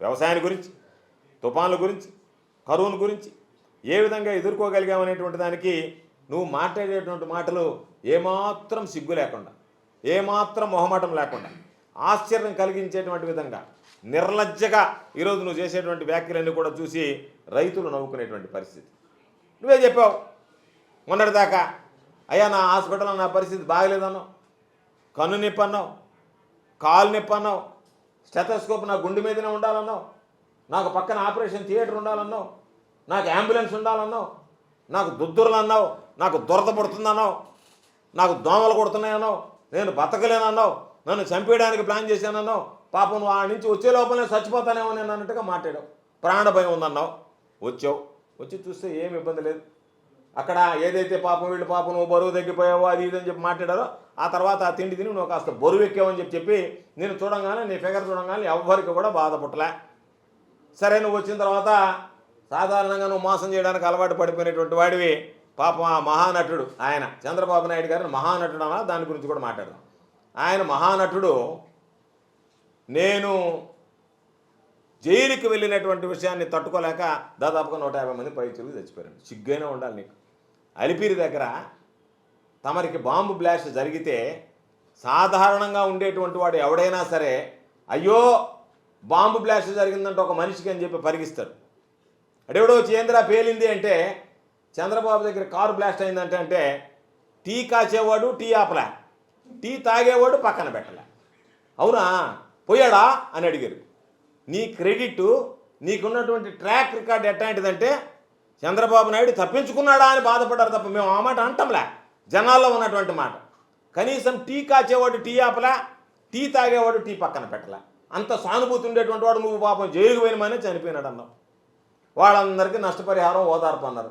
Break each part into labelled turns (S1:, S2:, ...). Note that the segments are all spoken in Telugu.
S1: వ్యవసాయాన్ని గురించి తుఫాన్ల గురించి కరువును గురించి ఏ విధంగా ఎదుర్కోగలిగామనేటువంటి దానికి నువ్వు మాట్లాడేటువంటి మాటలు ఏమాత్రం సిగ్గు లేకుండా ఏమాత్రం మొహమాటం లేకుండా ఆశ్చర్యం కలిగించేటువంటి విధంగా నిర్లజ్జగా ఈరోజు నువ్వు చేసేటువంటి వ్యాఖ్యలన్నీ కూడా చూసి రైతులు నవ్వుకునేటువంటి పరిస్థితి. నువ్వే చెప్పావు మొన్నటిదాకా అయ్యా నా హాస్పిటల్లో నా పరిస్థితి బాగలేదన్నావు కన్ను నొప్పి అన్నావు కాలు నొప్పి అన్నావు స్టెథోస్కోప్ నా గుండె మీదనే ఉండాలన్నావు. నాకు పక్కన ఆపరేషన్ థియేటర్ ఉండాలన్నావు. నాకు అంబులెన్స్ ఉండాలన్నావు. నాకు దుద్దురులు అన్నావు నాకు దురద పడుతుందన్నావు. నాకు దోమలు కొడుతున్నాయన్నావు. నేను బతకలేనన్నావు. నన్ను చంపేయడానికి ప్లాన్ చేశానన్నావు. పాపం నువ్వు ఆ నుంచి వచ్చే లోపలనే చచ్చిపోతానేమో నేను అన్నట్టుగా మాట్లాడావు. ప్రాణ భయం ఉందన్నావు. వచ్చావు. వచ్చి చూస్తే ఏమి ఇబ్బంది లేదు. అక్కడ ఏదైతే పాపం వీళ్ళు పాపం నువ్వు బరువు తగ్గిపోయావో అది ఇది అని చెప్పి మాట్లాడారో ఆ తర్వాత ఆ తిండి తిని నువ్వు కాస్త బరువు ఎక్కావని చెప్పి చెప్పి నేను చూడంగానే నీ ఫిగర్ చూడంగానే ఎవ్వరికి కూడా బాధపట్టలే సరే నువ్వు వచ్చిన తర్వాత సాధారణంగా నువ్వు మోసం చేయడానికి అలవాటు పడిపోయినటువంటి వాడివి. పాపం ఆ మహానటుడు ఆయన చంద్రబాబు నాయుడు గారిని మహానటుడు అన్నా దాని గురించి కూడా మాట్లాడదాం. ఆయన మహానటుడు నేను జైలుకి వెళ్ళినటువంటి విషయాన్ని తట్టుకోలేక దాదాపుగా నూట యాభై మంది పైచులు చచ్చిపోయారు సిగ్గైనా ఉండాలి నీకు. అలిపిరి దగ్గర తమరికి బాంబు బ్లాస్ట్ జరిగితే సాధారణంగా ఉండేటువంటి వాడు ఎవడైనా సరే అయ్యో బాంబు బ్లాస్ట్ జరిగిందంటే ఒక మనిషికి అని చెప్పి పరిగిస్తాడు. అడెవడో చేంద్ర పేలింది అంటే చంద్రబాబు దగ్గర కారు బ్లాస్ట్ అయిందంటే అంటే టీ కాచేవాడు టీ ఆపలే. టీ తాగేవాడు పక్కన పెట్టలే. అవునా? పోయాడా? అని అడిగారు. నీ క్రెడిట్ నీకున్నటువంటి ట్రాక్ రికార్డ్ ఎట్లాంటిదంటే చంద్రబాబు నాయుడు తప్పించుకున్నాడా అని బాధపడ్డారు తప్ప మేము ఆ మాట అంటాంలే. జనాల్లో ఉన్నటువంటి మాట. కనీసం టీ కాచేవాడు టీ ఆపలే టీ తాగేవాడు టీ పక్కన పెట్టలే. అంత సానుభూతి ఉండేటువంటి వాడు నువ్వు పాపం జైలుకు పోయినమనే చనిపోయినాడు అన్నావు వాళ్ళందరికీ నష్టపరిహారం ఓదార్పు అన్నారు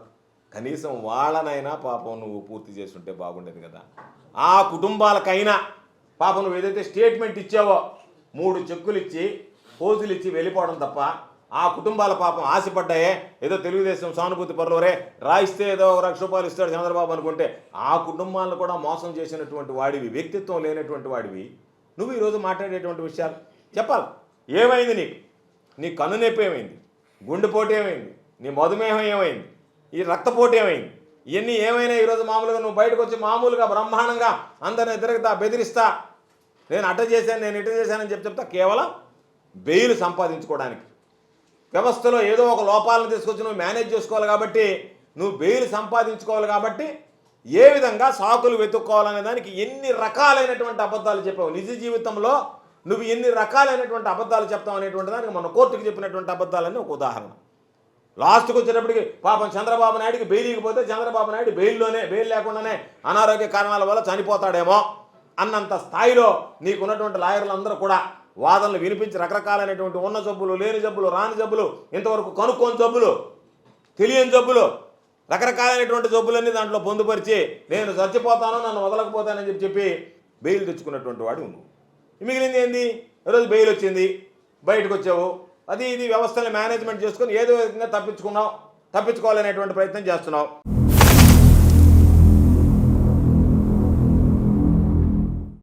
S1: కనీసం వాళ్ళనైనా పాపం నువ్వు పూర్తి చేస్తుంటే బాగుండేది కదా. ఆ కుటుంబాలకైనా పాపం నువ్వు ఏదైతే స్టేట్మెంట్ ఇచ్చావో మూడు చెక్కులు ఇచ్చి పోజులు ఇచ్చి వెళ్ళిపోవడం తప్ప ఆ కుటుంబాల పాపం ఆశపడ్డాయే. ఏదో తెలుగుదేశం సానుభూతి పరులవరే. రాయిస్తే ఏదో ఒక లక్ష రూపాయలు ఇస్తాడు చంద్రబాబు అనుకుంటే ఆ కుటుంబాలను కూడా మోసం చేసినటువంటి వాడివి వ్యక్తిత్వం లేనటువంటి వాడివి. నువ్వు ఈరోజు మాట్లాడేటువంటి విషయాలు చెప్పాలి. ఏమైంది నీకు? నీ కన్ను నొప్పి ఏమైంది? గుండెపోటు ఏమైంది? నీ మధుమేహం ఏమైంది? ఈ రక్తపోటు ఏమైంది? ఇవన్నీ ఏమైనా ఈరోజు మామూలుగా నువ్వు బయటకు వచ్చి మామూలుగా బ్రహ్మాండంగా అందరిని తిరుగుతా బెదిరిస్తా. నేను అడ్డ చేశాను నేను ఇట చేశానని చెప్పి చెప్తా కేవలం బెయిల్ సంపాదించుకోవడానికి. వ్యవస్థలో ఏదో ఒక లోపాలను తీసుకొచ్చి నువ్వు మేనేజ్ చేసుకోవాలి కాబట్టి నువ్వు బెయిల్ సంపాదించుకోవాలి కాబట్టి ఏ విధంగా సాకులు వెతుక్కోవాలనే దానికి ఎన్ని రకాలైనటువంటి అబద్ధాలు చెప్పావు? నిజ జీవితంలో నువ్వు ఎన్ని రకాలైనటువంటి అబద్ధాలు చెప్తావు అనేటువంటి దానికి మన కోర్టుకు చెప్పినటువంటి అబద్ధాలని ఒక ఉదాహరణ. లాస్ట్కి వచ్చేటప్పటికి పాపం చంద్రబాబు నాయుడికి బెయిల్కి పోతే చంద్రబాబు నాయుడు బెయిల్లోనే బెయిల్ లేకుండానే అనారోగ్య కారణాల వల్ల చనిపోతాడేమో అన్నంత స్థాయిలో నీకున్నటువంటి లాయర్లందరూ కూడా వాదనలు వినిపించి రకరకాలైనటువంటి ఉన్న జబ్బులు లేని జబ్బులు రాని జబ్బులు ఇంతవరకు కనుక్కోని జబ్బులు తెలియని జబ్బులు రకరకాలైనటువంటి జబ్బులన్నీ దాంట్లో పొందుపరిచి నేను చచ్చిపోతాను నన్ను వదలకపోతానని చెప్పి చెప్పి బెయిల్ తెచ్చుకున్నటువంటి వాడు నువ్వు. మిగిలింది ఏంది? ఈరోజు బెయిల్ వచ్చింది బయటకు వచ్చావు. అది ఇది వ్యవస్థని మేనేజ్మెంట్ చేసుకొని ఏదో విధంగా తప్పించుకున్నావు తప్పించుకోవాలనేటువంటి ప్రయత్నం చేస్తున్నావు.